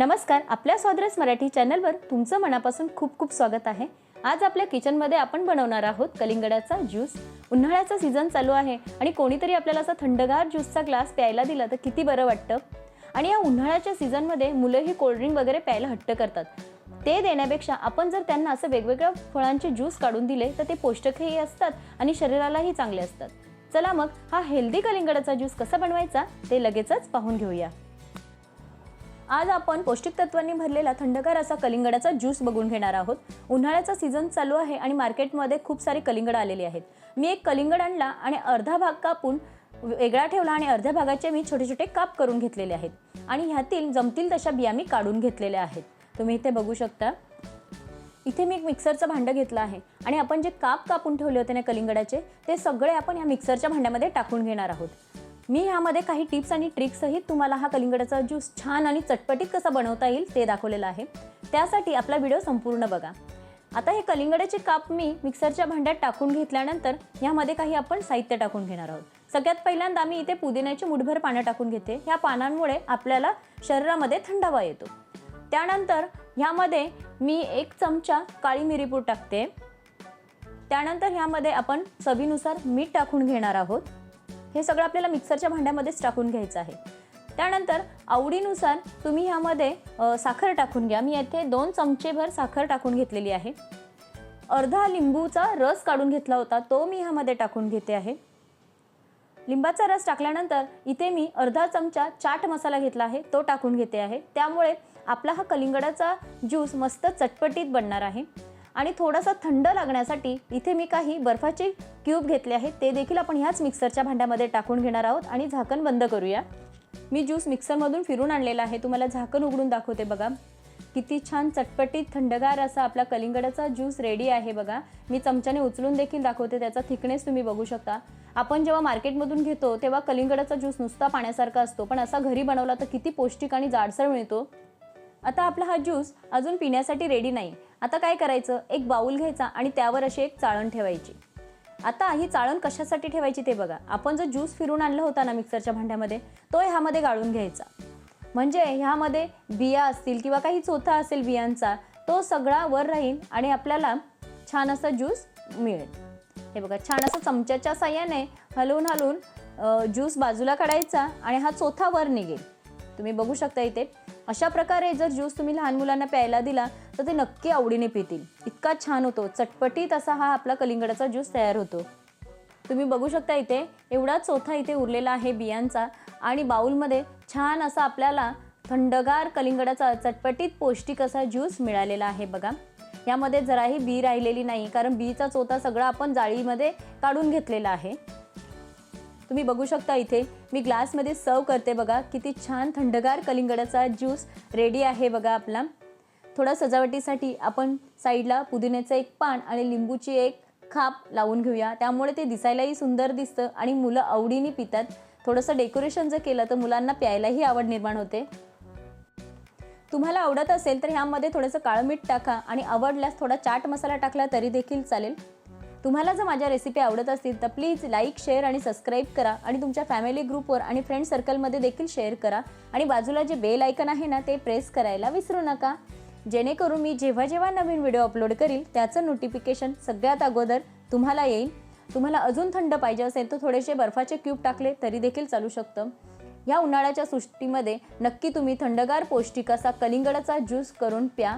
नमस्कार आपल्या स्वाद्रस मराठी चॅनलवर तुमचं मनापासून खूप खूप स्वागत आहे. आज आपल्या किचनमध्ये आपण बनवणार आहोत कलिंगडाचा ज्यूस. उन्हाळ्याचा सीझन चालू आहे आणि कोणीतरी आपल्याला असा थंडगार ज्यूसचा ग्लास प्यायला दिला तर किती बरं वाटतं? आणि या उन्हाळ्याच्या सीझनमध्ये मुलंही कोल्ड्रिंक वगैरे प्यायला हट्ट करतात. ते देण्यापेक्षा आपण जर त्यांना असं वेगवेगळ्या फळांचे ज्यूस काढून दिले तर ते पौष्टिकही असतात आणि शरीरालाही चांगले असतात. चला मग हा हेल्दी कलिंगडाचा ज्यूस कसा बनवायचा ते लगेचच पाहून घेऊया. आज आपण पौष्टिक तत्वांनी भरलेला थंडगार असा कलिंगडाचा ज्यूस बघून घेणार आहोत. उन्हाळ्याचा सीझन चालू आहे आणि मार्केटमध्ये खूप सारे कलिंगड आलेले आहेत. मी एक कलिंगड आणला आणि अर्धा भाग कापून वेगळा ठेवला आणि अर्ध्या भागाचे मी छोटे छोटे काप करून घेतलेले आहेत. आणि ह्यातील जमतील तशा बिया मी काढून घेतलेल्या आहेत. तुम्ही इथे बघू शकता. इथे मी एक मिक्सरचं भांडं घेतलं आहे. आणि आपण जे काप कापून ठेवले होते ना कलिंगडाचे ते सगळे आपण या मिक्सरच्या भांड्यामध्ये टाकून घेणार आहोत. मी ह्यामध्ये काही टिप्स आणि ट्रिक्ससहित तुम्हाला हा कलिंगडाचा ज्यूस छान आणि चटपटीत कसा बनवता येईल ते दाखवलेलं आहे. त्यासाठी आपला व्हिडिओ संपूर्ण बघा. आता हे कलिंगडाचे काप मी मिक्सरच्या भांड्यात टाकून घेतल्यानंतर ह्यामध्ये काही आपण साहित्य टाकून घेणार आहोत. सगळ्यात पहिल्यांदा मी इथे पुदिन्याची मुठभर पानं टाकून घेते. ह्या पानांमुळे आपल्याला शरीरामध्ये थंडावा येतो. त्यानंतर ह्यामध्ये मी एक चमचा काळी मिरीपूड टाकते. त्यानंतर ह्यामध्ये आपण चवीनुसार मीठ टाकून घेणार आहोत. हे सगळं आपल्याला मिक्सरच्या भांड्यामध्येच टाकून घ्यायचं आहे. त्यानंतर आवडीनुसार तुम्ही ह्यामध्ये साखर टाकून घ्या. मी येथे दोन चमचेभर साखर टाकून घेतलेली आहे. अर्धा लिंबूचा रस काढून घेतला होता तो मी ह्यामध्ये टाकून घेते आहे. लिंबाचा रस टाकल्यानंतर इथे मी अर्धा चमचा चाट मसाला घेतला आहे तो टाकून घेते आहे. त्यामुळे आपला हा कलिंगडाचा ज्यूस मस्त चटपटीत बनणार आहे. आणि थोडासा थंड लागण्यासाठी इथे मी काही बर्फाचे क्यूब घेतले आहेत. ते देखील आपण ह्याच मिक्सरच्या भांड्यामध्ये टाकून घेणार आहोत आणि झाकण बंद करूया. मी ज्यूस मिक्सरमधून फिरून आणलेला आहे. तुम्हाला झाकण उघडून दाखवते बघा. किती छान चटपटीत थंडगार असा आपला कलिंगडाचा ज्यूस रेडी आहे बघा. मी चमच्याने उचलून देखील दाखवते. त्याचा थिकनेस तुम्ही बघू शकता. आपण जेव्हा मार्केटमधून घेतो तेव्हा कलिंगडाचा ज्यूस नुसता पाण्यासारखा असतो. पण असा घरी बनवला तर किती पौष्टिक आणि जाडसर मिळतो. आता आपला हा ज्यूस अजून पिण्यासाठी रेडी नाही. आता काय करायचं? एक बाऊल घ्यायचा आणि त्यावर अशी एक चाळण ठेवायची. आता ही चाळण कशासाठी ठेवायची ते बघा. आपण जो ज्यूस फिरून आणला होता ना मिक्सरच्या भांड्यामध्ये तो ह्यामध्ये गाळून घ्यायचा. म्हणजे ह्यामध्ये बिया असतील किंवा काही चोथा असेल बियांचा तो सगळा वर राहील आणि आपल्याला छान असा ज्यूस मिळेल. हे बघा छान असं चमच्याच्या साह्याने हलवून हलवून ज्यूस बाजूला काढायचा आणि हा चोथा वर निघेल. तुम्ही बघू शकता इथे. अशा प्रकारे जर ज्यूस तुम्ही लहान मुलांना प्यायला दिला तर ते नक्की आवडीने पितील. इतका छान होतो. चटपटीत असा हा आपला कलिंगडाचा ज्यूस तयार होतो. तुम्ही बघू शकता इथे एवढा चोथा इथे उरलेला आहे बियांचा आणि बाऊलमध्ये छान असा आपल्याला थंडगार कलिंगडाचा चटपटीत पौष्टिक असा ज्यूस मिळालेला आहे बघा. यामध्ये जराही बी राहिलेली नाही कारण बीचा चोथा सगळा आपण जाळीमध्ये काढून घेतलेला आहे. तुम्ही बघू शकता इथे. मी ग्लासमध्ये सर्व करते बघा. किती छान थंडगार कलिंगडाचा ज्यूस रेडी आहे बघा आपला. थोडा सजावटीसाठी आपण साईडला पुदिन्याचं एक पान आणि लिंबूची एक खाप लावून घेऊया. त्यामुळे ते दिसायलाही सुंदर दिसतं आणि मुलं आवडीने पितात. थोडंसं डेकोरेशन जर केलं तर मुलांना प्यायलाही आवड निर्माण होते. तुम्हाला आवडत असेल तर ह्यामध्ये थोडंसं काळं मीठ टाका आणि आवडल्यास थोडा चाट मसाला टाकला तरी देखील चालेल. तुम्हाला जर माझ्या रेसिपी आवडत असतील तर प्लीज लाईक शेअर आणि सबस्क्राईब करा आणि तुमच्या फॅमिली ग्रुपवर आणि फ्रेंड सर्कलमध्ये देखील शेअर करा. आणि बाजूला जे बेल आयकन आहे ना ते प्रेस करायला विसरू नका. जेणेकरून मी जेव्हा जेव्हा नवीन व्हिडिओ अपलोड करील त्याचं नोटिफिकेशन सगळ्यात अगोदर तुम्हाला येईल. तुम्हाला अजून थंड पाहिजे असेल तर थोडेसे बर्फाचे क्यूब टाकले तरी देखील चालू शकतं. ह्या उन्हाळ्याच्या सृष्टीमध्ये नक्की तुम्ही थंडगार पौष्टिक असा कलिंगडाचा ज्यूस करून प्या.